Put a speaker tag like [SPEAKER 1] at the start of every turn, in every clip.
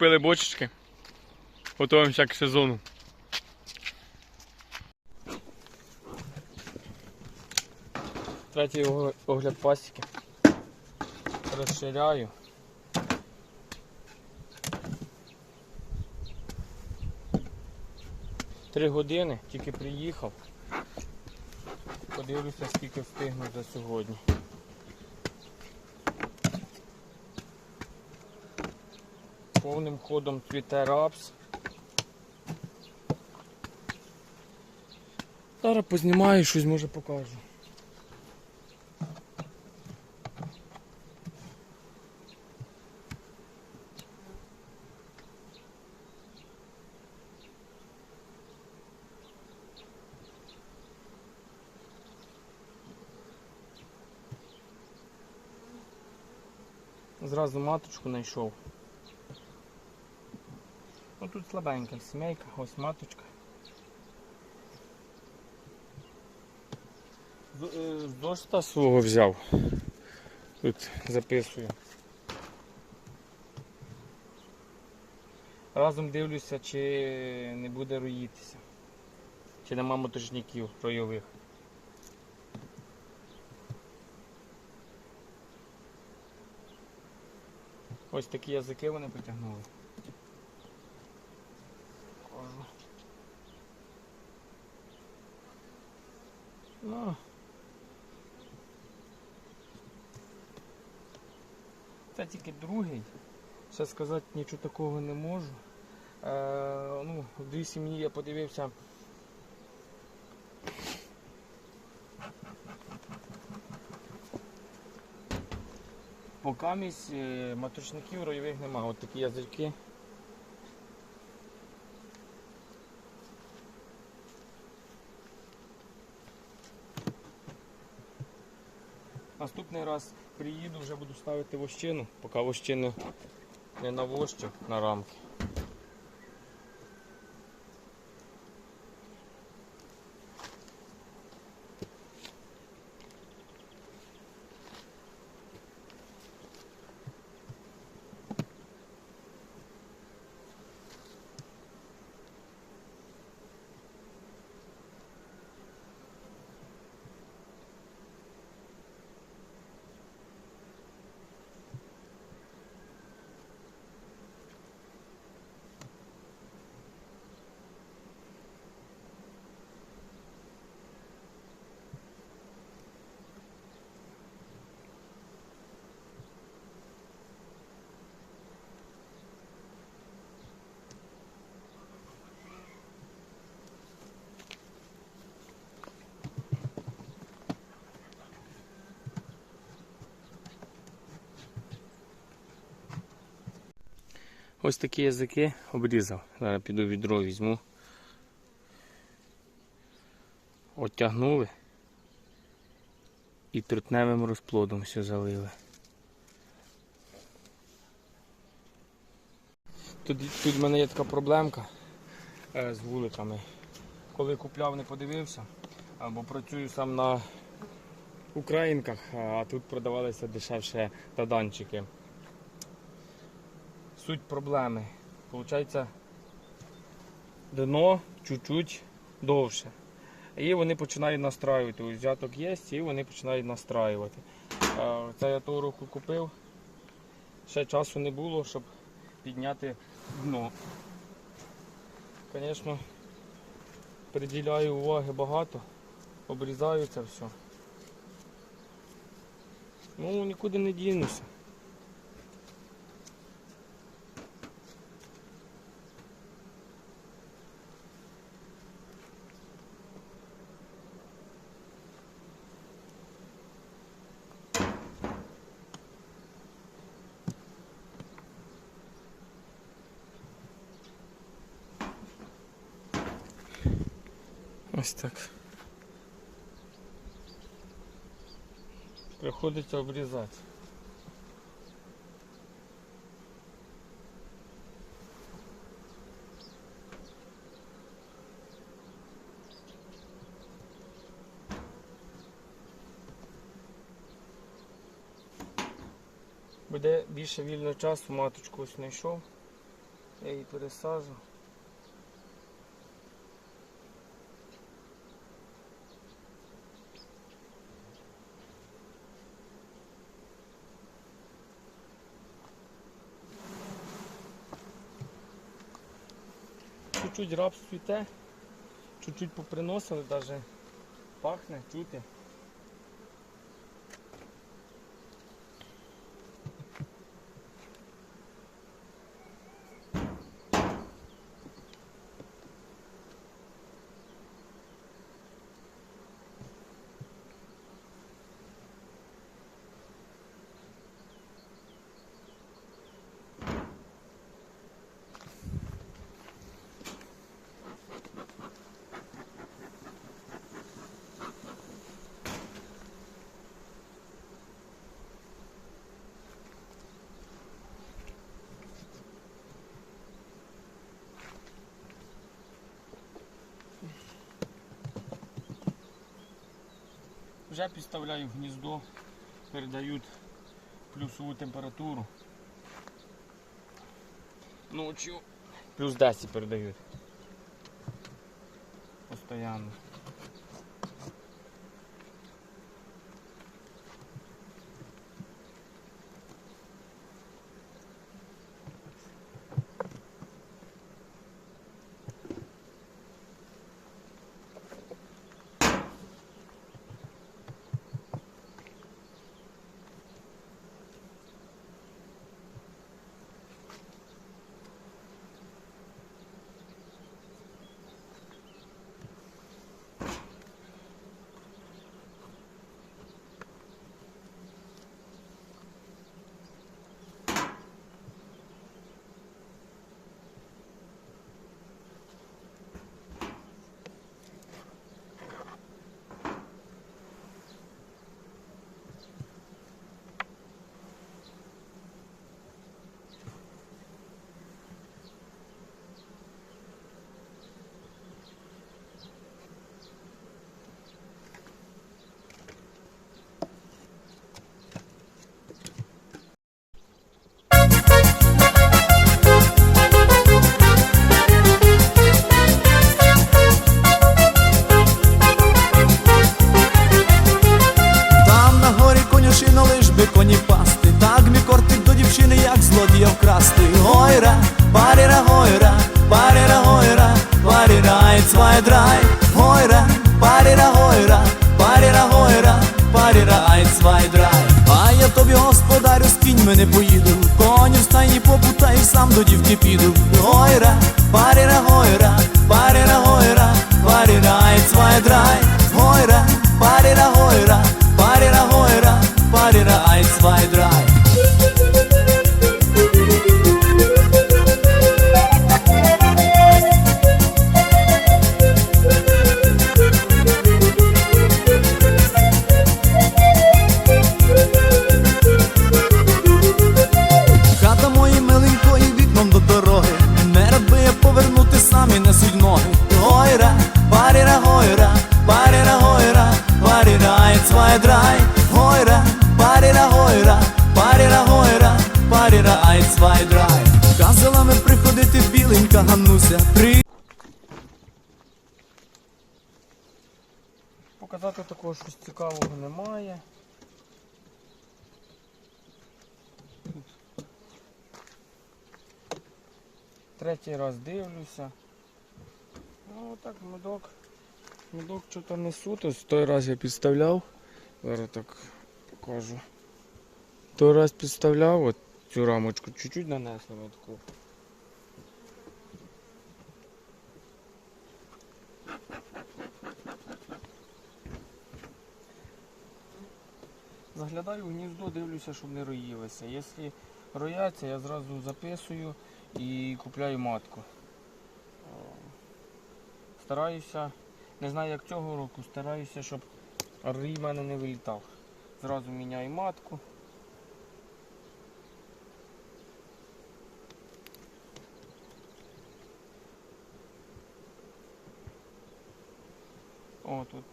[SPEAKER 1] Купили бочечки. Готуємося к сезону. Третій огляд пасіки. Розширяю. Три години, тільки приїхав. Подивлюся, скільки встигну за сьогодні. Повним ходом цвіте рапс. Зараз познімаю, щось може покажу. Зразу маточку знайшов. Тут слабенька сімейка, ось маточка. Е, дошта свого взяв. Тут записую. Разом дивлюся, чи не буде роїтися. Чи нема моточників ройових. Ось такі язики вони потягнули. Ну. Це тільки другий. Ще сказати нічого такого не можу. Е, ну, в дві сім'ї я подивився. Покамість е, маточників ройових немає. От такі язички. Наступний раз приїду, вже буду ставити вощину, поки вощини не навощу на рамки. Ось такі язики обрізав. Зараз піду відро візьму. Оттягнули і трутневим розплодом все залили. Тут, тут в мене є така проблемка е, з вуликами. Коли купляв, не подивився, або працюю сам на українках, а тут продавалися дешевше таданчики. Суть проблеми. Получається дно чуть-чуть довше. І вони починають настраювати. Ось Взяток є, і вони починають настраювати. Е, Це я того року купив. Ще часу не було, щоб підняти дно. Звісно, приділяю уваги багато, обрізаю це все. Ну, нікуди не дінуся. Ось так. Приходиться обрізати. Буде більше вільного часу, маточку ось знайшов, я її пересажу. Чуть-чуть рапс цвіте, чуть-чуть поприносили, навіть пахне, чути. Вже підставляю в гніздо, передають плюсову температуру. Ночью плюс 10 передають. Постоянно.
[SPEAKER 2] Попутаю, сам до дівки піду. Гойра, паріра, гойра, паріра, гойра, паріра, ай, цвай, драй Гойра, паріра, гойра, паріра, гойра, паріра, ай, цвай, драй несуть ноги Гойра, паріра, гойра, паріра, гойра, паріра, ай, цвай, драй Гойра, паріра, гойра, паріра, гойра, паріра, ай, цвай, драй Казала ми приходити біленька Ганнуся При...
[SPEAKER 1] Показати такого щось цікавого немає. Третій раз дивлюся. Ну так, медок. Медок що-то несу. Тобто той раз я підставляв. Зараз так покажу. Той раз підставляв от цю рамочку, чуть-чуть нанесли медку. Заглядаю в гніздо, дивлюся, щоб не роїлися. Якщо рояться, я зразу записую і купляю матку. Стараюся, не знаю як цього року, стараюся, щоб рій в мене не вилітав. Зразу міняю матку. О, тут.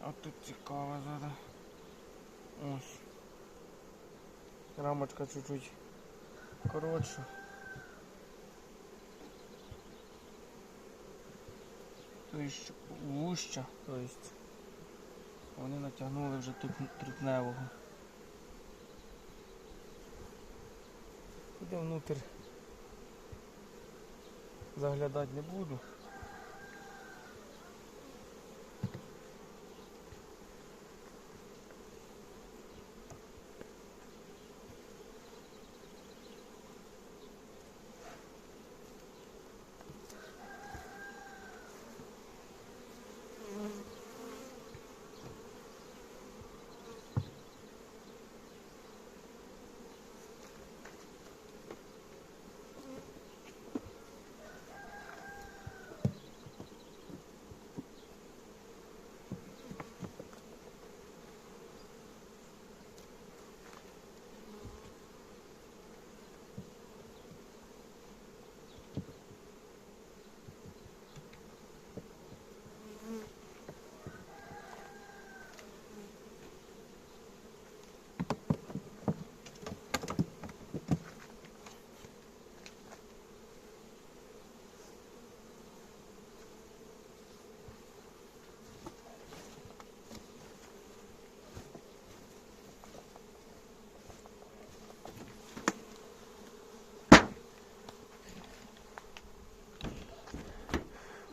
[SPEAKER 1] А тут цікаво зараз. Ось. Рамочка чуть-чуть коротша. Тобто вуща, тобто вони натягнули вже трутневого. Іде внутрі заглядати не буду.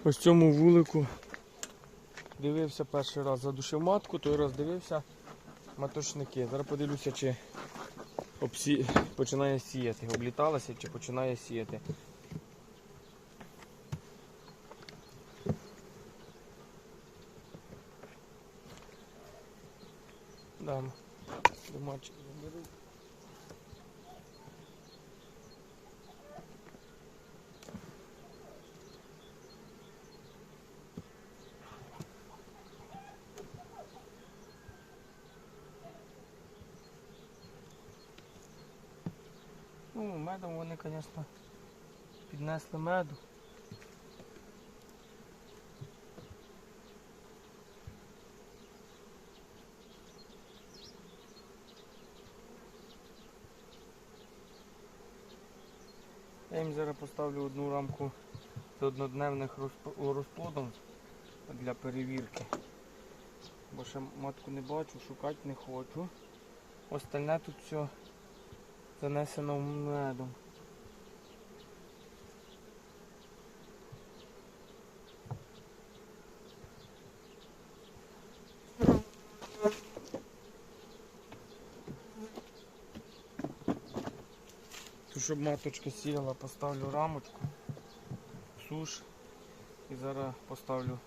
[SPEAKER 1] Ось цьому вулику дивився перший раз, задушив матку, той раз дивився матошники. Зараз подивлюся, чи обсі... починає сіяти. Обліталася чи починає сіяти. Ну, медом вони, звісно, піднесли меду. Я їм зараз поставлю одну рамку з однодневних розплодом для перевірки. Бо ще матку не бачу, шукати не хочу. Остальне тут все занесено медом. Тут, щоб маточка сіяла, поставлю рамочку, суш і зараз поставлю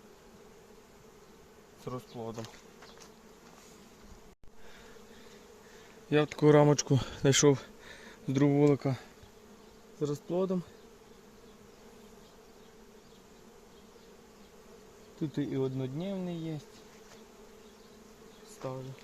[SPEAKER 1] з розплодом. Я таку рамочку знайшов другого з розплодом. Тут і однодневний є. Ставлю.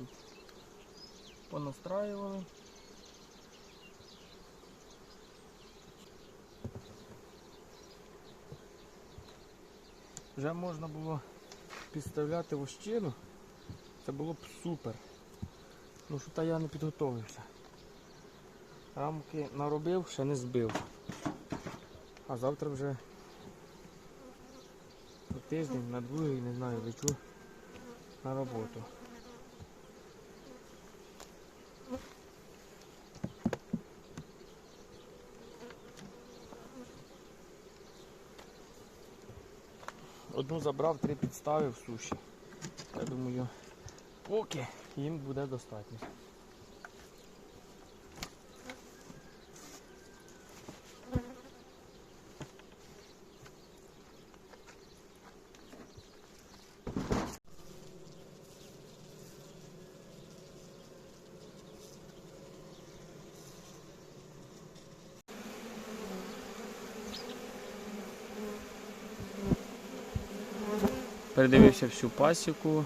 [SPEAKER 1] Тут понастраювали. Вже можна було підставляти вощину. Це було б супер. Ну що та я не підготовився. Рамки наробив, ще не збив. А завтра вже на тиждень, на другий, не знаю, лечу на роботу. Одну забрав, три підставив суші. Я думаю, поки їм буде достатньо. Передивився всю пасіку,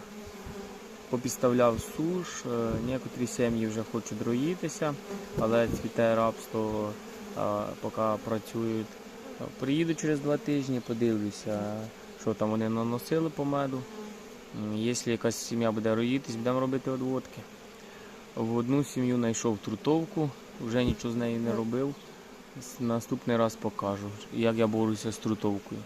[SPEAKER 1] попідставляв суш. е, Некоторі сім'ї вже хочуть роїтися, але цвіте рабство, е, поки працюють. Приїду через два тижні, подивлюся, що там вони наносили по меду. Якщо якась сім'я буде роїтись, будемо робити одводки. В одну сім'ю знайшов трутовку, вже нічого з нею не робив. Наступний раз покажу, як я борюся з трутовкою.